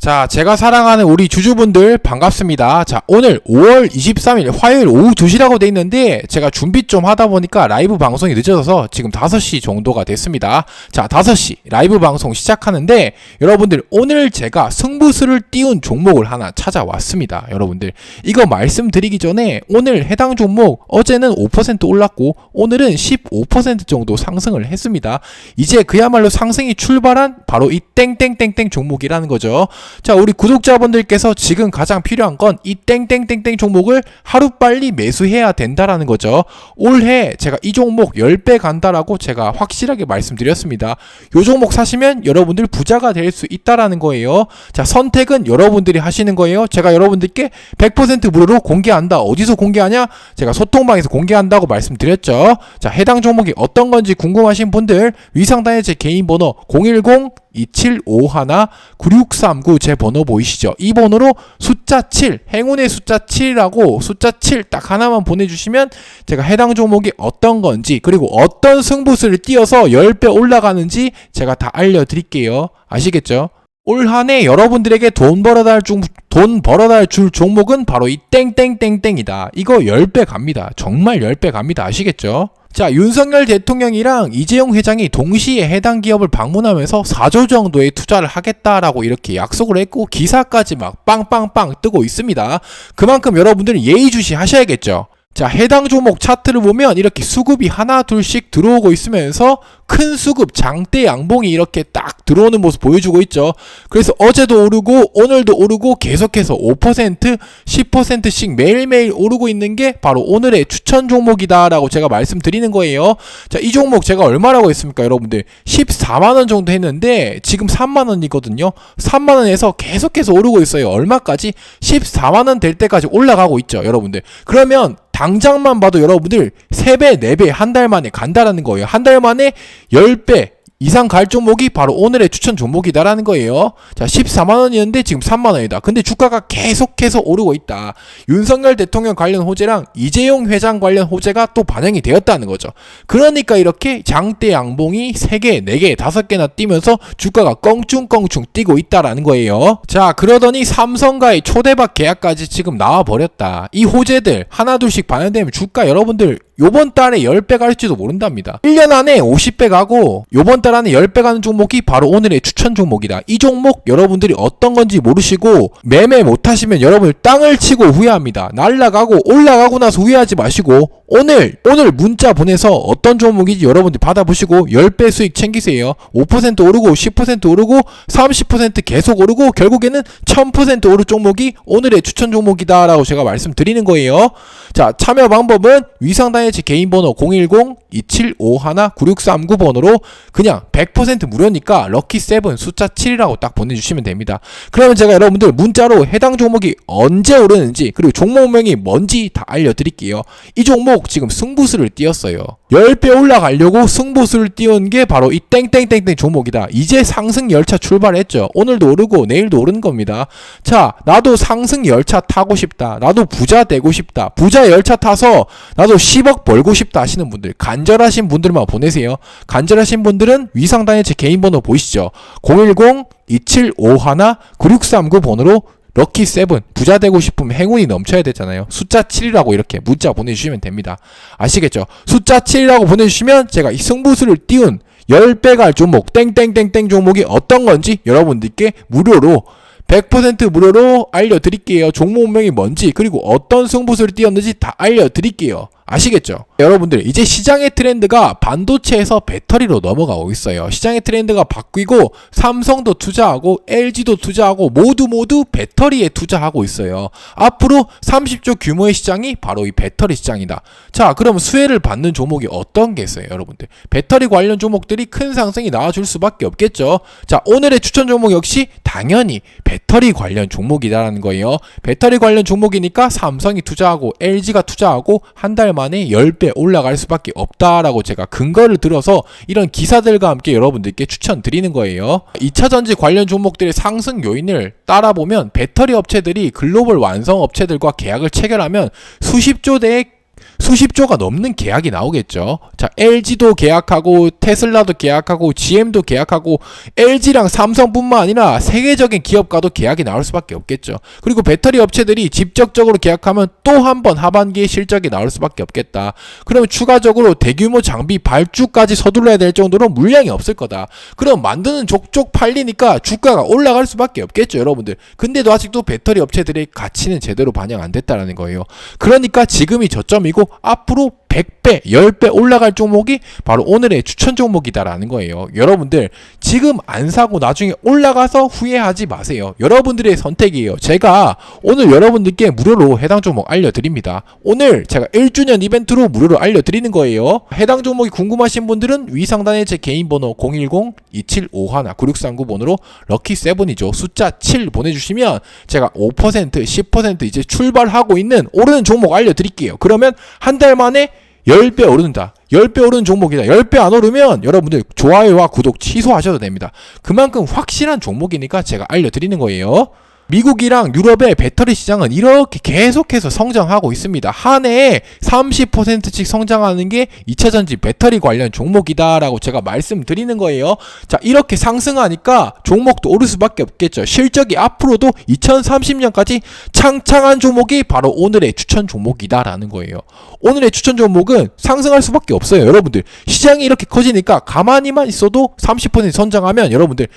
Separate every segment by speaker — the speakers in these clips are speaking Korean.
Speaker 1: 자, 제가 사랑하는 우리 주주분들 반갑습니다. 자, 오늘 5월 23일 화요일 오후 2시라고 돼 있는데 제가 준비 좀 하다 보니까 라이브 방송이 늦어져서 지금 5시 정도가 됐습니다. 자, 5시 라이브 방송 시작하는데 여러분들 오늘 제가 승부수를 띄운 종목을 하나 찾아왔습니다. 여러분들 이거 말씀드리기 전에 오늘 해당 종목 어제는 5% 올랐고 오늘은 15% 정도 상승을 했습니다. 이제 그야말로 상승이 출발한 바로 이 땡땡땡땡 종목이라는 거죠. 자, 우리 구독자분들께서 지금 가장 필요한 건 이 땡땡땡땡 종목을 하루빨리 매수해야 된다라는 거죠. 올해 제가 이 종목 10배 간다라고 제가 확실하게 말씀드렸습니다. 요 종목 사시면 여러분들 부자가 될 수 있다라는 거예요. 자, 선택은 여러분들이 하시는 거예요. 제가 여러분들께 100% 무료로 공개한다. 어디서 공개하냐? 제가 소통방에서 공개한다고 말씀드렸죠. 자, 해당 종목이 어떤 건지 궁금하신 분들 위상단의 제 개인 번호 010 2751-9639 제 번호 보이시죠? 이 번호로 숫자 7, 행운의 숫자 7이라고 숫자 7 딱 하나만 보내주시면 제가 해당 종목이 어떤 건지 그리고 어떤 승부수를 띄어서 10배 올라가는지 제가 다 알려드릴게요. 아시겠죠? 올 한해 여러분들에게 돈 벌어다 줄, 중- 돈 벌어다 줄 종목은 바로 이 땡땡땡땡이다. 이거 10배 갑니다. 정말 10배 갑니다. 아시겠죠? 자, 윤석열 대통령이랑 이재용 회장이 동시에 해당 기업을 방문하면서 4조 정도의 투자를 하겠다라고 이렇게 약속을 했고 기사까지 막 빵빵빵 뜨고 있습니다. 그만큼 여러분들은 예의주시 하셔야겠죠. 자, 해당 종목 차트를 보면 이렇게 수급이 하나 둘씩 들어오고 있으면서 큰 수급 장대 양봉이 이렇게 딱 들어오는 모습 보여주고 있죠. 그래서 어제도 오르고 오늘도 오르고 계속해서 5% 10%씩 매일매일 오르고 있는 게 바로 오늘의 추천 종목이다라고 제가 말씀드리는 거예요. 자, 이 종목 제가 얼마라고 했습니까, 여러분들? 14만 원 정도 했는데 지금 3만 원이거든요. 3만 원에서 계속해서 오르고 있어요. 얼마까지? 14만 원 될 때까지 올라가고 있죠, 여러분들. 그러면 당장만 봐도 여러분들 3배, 4배 한 달 만에 간다라는 거예요. 한 달 만에 10배 이상 갈 종목이 바로 오늘의 추천 종목이다라는 거예요. 자, 14만 원이었는데 지금 3만 원이다. 근데 주가가 계속해서 오르고 있다. 윤석열 대통령 관련 호재랑 이재용 회장 관련 호재가 또 반영이 되었다는 거죠. 그러니까 이렇게 장대 양봉이 3개, 4개, 5개나 뛰면서 주가가 껑충껑충 뛰고 있다라는 거예요. 자, 그러더니 삼성과의 초대박 계약까지 지금 나와 버렸다. 이 호재들 하나둘씩 반영되면 주가 여러분들 요번 달에 10배 갈지도 모른답니다. 1년 안에 50배 가고 요번 달 안에 10배 가는 종목이 바로 오늘의 추천 종목이다. 이 종목 여러분들이 어떤 건지 모르시고 매매 못 하시면 여러분들 땅을 치고 후회합니다. 날라가고 올라가고 나서 후회하지 마시고 오늘 오늘 문자 보내서 어떤 종목인지 여러분들 받아보시고 10배 수익 챙기세요. 5% 오르고 10% 오르고 30% 계속 오르고 결국에는 1000% 오를 종목이 오늘의 추천 종목이다라고 제가 말씀드리는 거예요. 자, 참여 방법은 위상단 의제 개인 번호 010-2751-9639번호로 그냥 100% 무료니까 럭키7 숫자 7이라고 딱 보내주시면 됩니다. 그러면 제가 여러분들 문자로 해당 종목이 언제 오르는지 그리고 종목명이 뭔지 다 알려드릴게요. 이 종목 지금 승부수를 띄었어요. 10배 올라가려고 승부수를 띄운 게 바로 이 땡땡땡땡 종목이다. 이제 상승 열차 출발했죠. 오늘도 오르고 내일도 오르는 겁니다. 자, 나도 상승 열차 타고 싶다. 나도 부자 되고 싶다. 부자 열차 타서 나도 10억 벌고 싶다 하시는 분들, 간절하신 분들만 보내세요. 간절하신 분들은 위상단의 제 개인 번호 보이시죠? 010-2751-9639 번호로 럭키 세븐 부자 되고 싶으면 행운이 넘쳐야 되잖아요. 숫자 7이라고 이렇게 문자 보내주시면 됩니다. 아시겠죠? 숫자 7이라고 보내주시면 제가 이 승부수를 띄운 10배 갈 종목 땡땡땡땡 종목이 어떤 건지 여러분들께 무료로 100% 무료로 알려드릴게요. 종목명이 뭔지 그리고 어떤 승부수를 띄었는지 다 알려드릴게요. 아시겠죠? 여러분들 이제 시장의 트렌드가 반도체에서 배터리로 넘어가고 있어요. 시장의 트렌드가 바뀌고 삼성도 투자하고 LG도 투자하고 모두 모두 배터리에 투자하고 있어요. 앞으로 30조 규모의 시장이 바로 이 배터리 시장이다. 자, 그럼 수혜를 받는 종목이 어떤 게 있어요, 여러분들? 배터리 관련 종목들이 큰 상승이 나와줄 수밖에 없겠죠. 자, 오늘의 추천 종목 역시 당연히 배터리 관련 종목이다라는 거예요. 배터리 관련 종목이니까 삼성이 투자하고 LG가 투자하고 한 달 만에 10배 올라갈 수밖에 없다라고 제가 근거를 들어서 이런 기사들과 함께 여러분들께 추천드리는 거예요. 2차 전지 관련 종목들의 상승 요인을 따라보면 배터리 업체들이 글로벌 완성 업체들과 계약을 체결하면 수십조 대의 수십조가 넘는 계약이 나오겠죠. 자, LG도 계약하고 테슬라도 계약하고 GM도 계약하고 LG랑 삼성뿐만 아니라 세계적인 기업과도 계약이 나올 수밖에 없겠죠. 그리고 배터리 업체들이 직접적으로 계약하면 또 한 번 하반기에 실적이 나올 수밖에 없겠다. 그러면 추가적으로 대규모 장비 발주까지 서둘러야 될 정도로 물량이 없을 거다. 그럼 만드는 족족 팔리니까 주가가 올라갈 수밖에 없겠죠, 여러분들. 근데도 아직도 배터리 업체들의 가치는 제대로 반영 안 됐다라는 거예요. 그러니까 지금이 저점이고 앞으로 100배, 10배 올라갈 종목이 바로 오늘의 추천 종목이다라는 거예요. 여러분들 지금 안 사고 나중에 올라가서 후회하지 마세요. 여러분들의 선택이에요. 제가 오늘 여러분들께 무료로 해당 종목 알려드립니다. 오늘 제가 1주년 이벤트로 무료로 알려드리는 거예요. 해당 종목이 궁금하신 분들은 위 상단에 제 개인 번호 010-2751-9639 번호로 럭키7이죠. 숫자 7 보내주시면 제가 5%, 10% 이제 출발하고 있는 오르는 종목 알려드릴게요. 그러면 한 달 만에 10배 오른다. 10배 오르는 종목이다. 10배 안 오르면 여러분들 좋아요와 구독 취소하셔도 됩니다. 그만큼 확실한 종목이니까 제가 알려드리는 거예요. 미국이랑 유럽의 배터리 시장은 이렇게 계속해서 성장하고 있습니다. 한 해에 30%씩 성장하는 게 2차전지 배터리 관련 종목이다라고 제가 말씀드리는 거예요. 자, 이렇게 상승하니까 종목도 오를 수밖에 없겠죠. 실적이 앞으로도 2030년까지 창창한 종목이 바로 오늘의 추천 종목이다라는 거예요. 오늘의 추천 종목은 상승할 수밖에 없어요. 여러분들, 시장이 이렇게 커지니까 가만히만 있어도 30% 선장하면 여러분들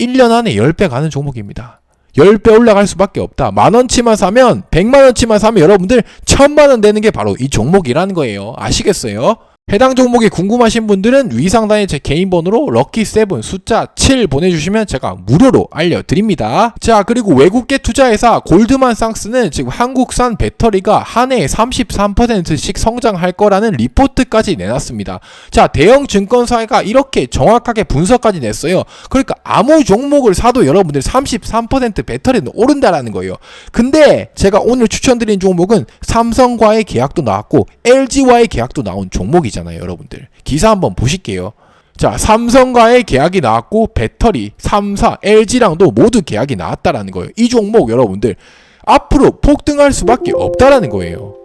Speaker 1: 1년 안에 10배 가는 종목입니다. 10배 올라갈 수밖에 없다. 만원치만 사면, 100만원치만 사면 여러분들 천만원 되는 게 바로 이 종목이라는 거예요. 아시겠어요? 해당 종목이 궁금하신 분들은 위 상단에 제 개인 번호로 럭키7 숫자 7 보내주시면 제가 무료로 알려드립니다. 자 그리고 외국계 투자회사 골드만상스는 지금 한국산 배터리가 한 해에 33%씩 성장할 거라는 리포트까지 내놨습니다. 자 대형 증권사가 이렇게 정확하게 분석까지 냈어요. 그러니까 아무 종목을 사도 여러분들 33% 배터리는 오른다라는 거예요. 근데 제가 오늘 추천드린 종목은 삼성과의 계약도 나왔고 LG와의 계약도 나온 종목이죠. 잖아요 여러분들. 기사 한번 보실게요. 자, 삼성과의 계약이 나왔고 배터리, 3사, LG랑도 모두 계약이 나왔다라는 거예요. 이 종목 여러분들 앞으로 폭등할 수밖에 없다라는 거예요.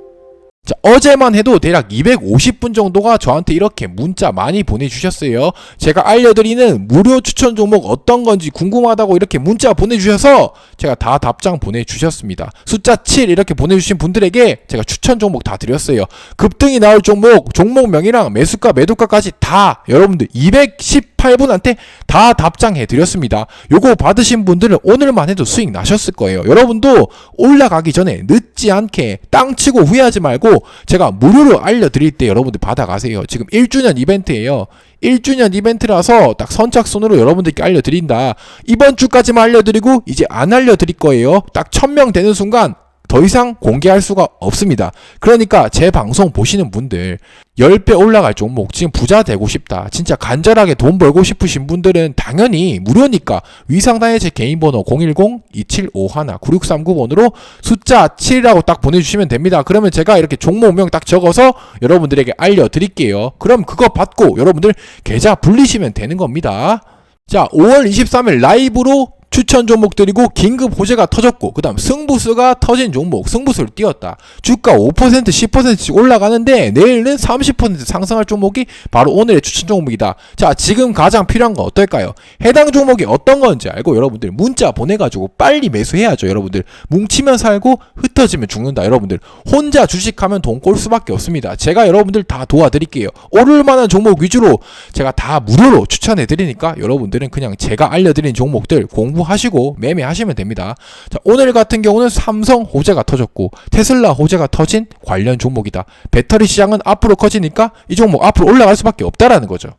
Speaker 1: 자, 어제만 해도 대략 250분 정도가 저한테 이렇게 문자 많이 보내주셨어요. 제가 알려드리는 무료 추천 종목 어떤 건지 궁금하다고 이렇게 문자 보내주셔서 제가 다 답장 보내주셨습니다. 숫자 7 이렇게 보내주신 분들에게 제가 추천 종목 다 드렸어요. 급등이 나올 종목, 종목명이랑 매수가, 매도가까지 다 여러분들 218분한테 다 답장해 드렸습니다. 요거 받으신 분들은 오늘만 해도 수익 나셨을 거예요. 여러분도 올라가기 전에 늦지 않게 땅 치고 후회하지 말고 제가 무료로 알려드릴 때 여러분들 받아가세요. 지금 1주년 이벤트예요. 1주년 이벤트라서 딱 선착순으로 여러분들께 알려드린다. 이번 주까지만 알려드리고 이제 안 알려드릴 거예요. 딱 1000명 되는 순간 더 이상 공개할 수가 없습니다. 그러니까 제 방송 보시는 분들 10배 올라갈 종목 지금 부자 되고 싶다. 진짜 간절하게 돈 벌고 싶으신 분들은 당연히 무료니까 위상단의 제 개인 번호 010-2751-9639번으로 숫자 7이라고 딱 보내주시면 됩니다. 그러면 제가 이렇게 종목명 딱 적어서 여러분들에게 알려드릴게요. 그럼 그거 받고 여러분들 계좌 불리시면 되는 겁니다. 자, 5월 23일 라이브로 추천 종목들이고 긴급 호재가 터졌고 그 다음 승부수가 터진 종목 승부수를 띄웠다. 주가 5% 10%씩 올라가는데 내일은 30% 상승할 종목이 바로 오늘의 추천 종목이다. 자 지금 가장 필요한 건 어떨까요? 해당 종목이 어떤 건지 알고 여러분들 문자 보내가지고 빨리 매수해야죠 여러분들. 뭉치면 살고 흩어지면 죽는다 여러분들. 혼자 주식하면 돈 꼴 수밖에 없습니다. 제가 여러분들 다 도와드릴게요. 오를 만한 종목 위주로 제가 다 무료로 추천해 드리니까 여러분들은 그냥 제가 알려드린 종목들 공부 하시고 매매하시면 됩니다. 자, 오늘 같은 경우는 삼성 호재가 터졌고 테슬라 호재가 터진 관련 종목이다. 배터리 시장은 앞으로 커지니까 이 종목 앞으로 올라갈 수밖에 없다라는 거죠.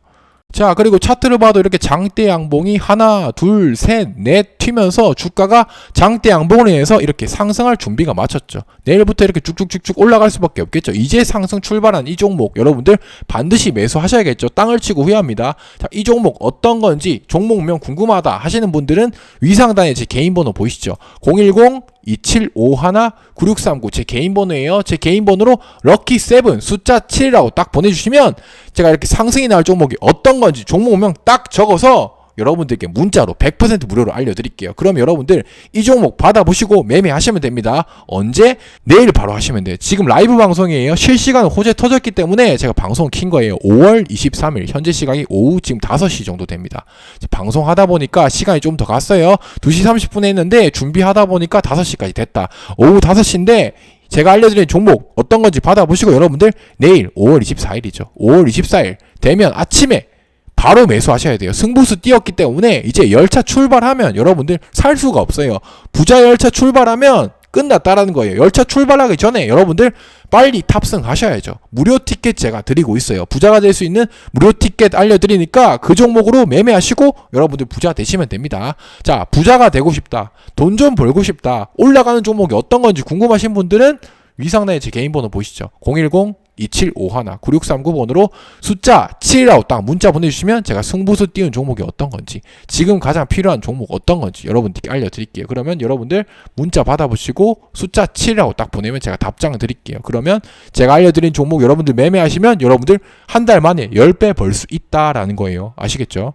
Speaker 1: 자, 그리고 차트를 봐도 이렇게 장대 양봉이 하나, 둘, 셋, 넷 튀면서 주가가 장대 양봉을 인해서 이렇게 상승할 준비가 마쳤죠. 내일부터 이렇게 쭉쭉쭉쭉 올라갈 수밖에 없겠죠. 이제 상승 출발한 이 종목 여러분들 반드시 매수하셔야겠죠. 땅을 치고 후회합니다. 자, 이 종목 어떤 건지 종목명 궁금하다 하시는 분들은 위상단에 제 개인 번호 보이시죠? 010 2751-9639제 개인 번호예요. 제 개인 번호로 럭키7 숫자 7이라고 딱 보내주시면 제가 이렇게 상승이 나올 종목이 어떤 건지 종목명 딱 적어서 여러분들께 문자로 100% 무료로 알려드릴게요. 그럼 여러분들 이 종목 받아보시고 매매하시면 됩니다. 언제? 내일 바로 하시면 돼요. 지금 라이브 방송이에요. 실시간 호재 터졌기 때문에 제가 방송 킨 거예요. 5월 23일 현재 시각이 오후 지금 5시 정도 됩니다. 방송하다 보니까 시간이 좀 더 갔어요. 2시 30분에 했는데 준비하다 보니까 5시까지 됐다. 오후 5시인데 제가 알려드린 종목 어떤 건지 받아보시고 여러분들 내일 5월 24일이죠. 5월 24일 되면 아침에 바로 매수하셔야 돼요. 승부수 띄었기 때문에 이제 열차 출발하면 여러분들 살 수가 없어요. 부자 열차 출발하면 끝났다라는 거예요. 열차 출발하기 전에 여러분들 빨리 탑승하셔야죠. 무료 티켓 제가 드리고 있어요. 부자가 될 수 있는 무료 티켓 알려드리니까 그 종목으로 매매하시고 여러분들 부자 되시면 됩니다. 자, 부자가 되고 싶다. 돈 좀 벌고 싶다. 올라가는 종목이 어떤 건지 궁금하신 분들은 위상단의 제 개인 번호 보시죠. 010 2751 9639번으로 숫자 7이라고 딱 문자 보내주시면 제가 승부수 띄운 종목이 어떤 건지 지금 가장 필요한 종목 어떤 건지 여러분들께 알려드릴게요. 그러면 여러분들 문자 받아보시고 숫자 7이라고 딱 보내면 제가 답장 드릴게요. 그러면 제가 알려드린 종목 여러분들 매매하시면 여러분들 한 달 만에 10배 벌 수 있다라는 거예요. 아시겠죠?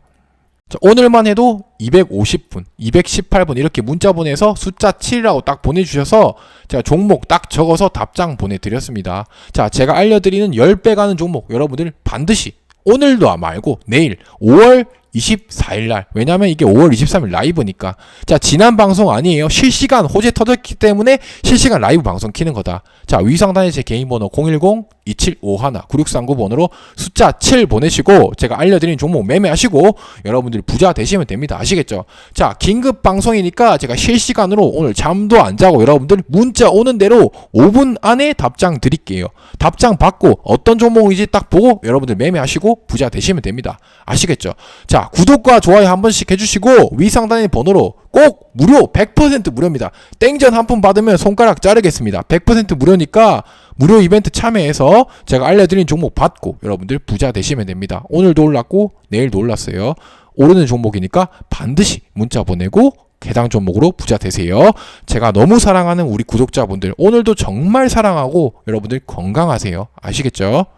Speaker 1: 자, 오늘만 해도 250분, 218분 이렇게 문자 보내서 숫자 7이라고 딱 보내주셔서 제가 종목 딱 적어서 답장 보내드렸습니다. 자, 제가 알려드리는 10배 가는 종목 여러분들 반드시 오늘도 말고 내일 5월 24일 날. 왜냐면 이게 5월 23일 라이브니까. 자 지난 방송 아니에요. 실시간 호재 터졌기 때문에 실시간 라이브 방송 키는 거다. 자 위상단의 제 개인 번호 010 2751 9639번으로 숫자 7 보내시고 제가 알려드린 종목 매매하시고 여러분들 부자 되시면 됩니다. 아시겠죠? 자 긴급 방송이니까 제가 실시간으로 오늘 잠도 안 자고 여러분들 문자 오는 대로 5분 안에 답장 드릴게요. 답장 받고 어떤 종목인지 딱 보고 여러분들 매매하시고 부자 되시면 됩니다. 아시겠죠 자 구독과 좋아요 한 번씩 해주시고 위상단의 번호로 꼭 무료 100% 무료입니다 땡전 한 푼 받으면 손가락 자르겠습니다 100% 무료니까 무료 이벤트 참여해서 제가 알려드린 종목 받고 여러분들 부자 되시면 됩니다. 오늘도 올랐고 내일도 올랐어요. 오르는 종목이니까 반드시 문자 보내고 해당 종목으로 부자 되세요. 제가 너무 사랑하는 우리 구독자분들 오늘도 정말 사랑하고 여러분들 건강하세요. 아시겠죠?